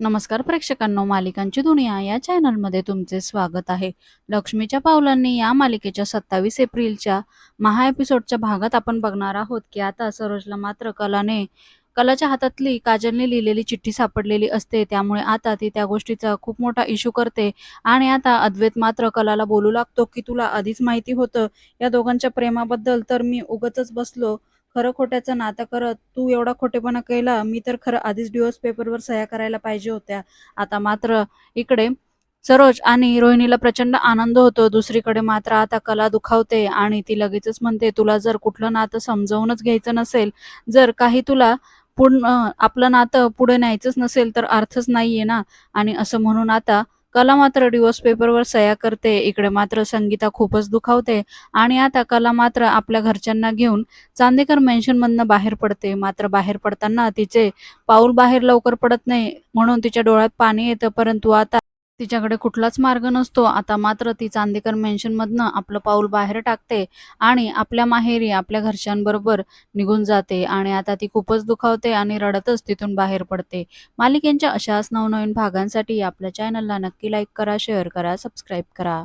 नमस्कार प्रेक्षकांनो मालिकांची दुनिया या चॅनलमध्ये तुमचे स्वागत आहे. लक्ष्मीच्या पावलांनी या मालिकेच्या सत्तावीस एप्रिलच्या महा एपिसोडच्या भागात आपण बघणार आहोत की आता सरोजला मात्र कलाने कलाच्या हातातली काजलने लिहिलेली चिठ्ठी सापडलेली असते. त्यामुळे आता ती त्या गोष्टीचा खूप मोठा इश्यू करते आणि आता अद्वैत मात्र कलाला बोलू लागतो की तुला आधीच माहिती होतं या दोघांच्या प्रेमाबद्दल तर मी उगतच बसलो खरं खोट्याचं नातं करत तू एवढा खोटेपणा केला मी तर खरं आधीच डिवोर्स पेपरवर सह्या करायला पाहिजे होत्या. आता मात्र इकडे सरोज आणि रोहिणीला प्रचंड आनंद होतो. दुसरीकडे मात्र आता कला दुखावते आणि ती लगेचच म्हणते तुला जर कुठलं नातं समजावूनच घ्यायचं नसेल जर काही तुला पूर्ण आपलं नातं पुढे न्यायचंच नसेल तर अर्थच नाहीये ना? आणि असं म्हणून आता कला मात्र डिवोर्स पेपरवर सह्या करते. इकडे मात्र संगीता खूपच दुखावते. आणि आता कला मात्र आपल्या घरच्यांना घेऊन चांदेकर मेन्शनमधनं बाहेर पडते. मात्र बाहेर पडताना तिचे पाऊल बाहेर लवकर पडत नाही. म्हणून तिच्या डोळ्यात पाणी येतं. परंतु आता तिच्याकडे कुठलाच मार्ग नसतो. आता मात्र ती चांदेकर मेन्शनमधनं आपलं पाऊल बाहेर टाकते आणि आपल्या माहेरी आपल्या घरच्यांबरोबर निघून जाते आणि आता ती खूपच दुखावते आणि रडतच तिथून बाहेर पडते. मालिकेंच्या अशाच नवनवीन भागांसाठी आपल्या चॅनलला नक्की लाईक करा शेअर करा सबस्क्राईब करा.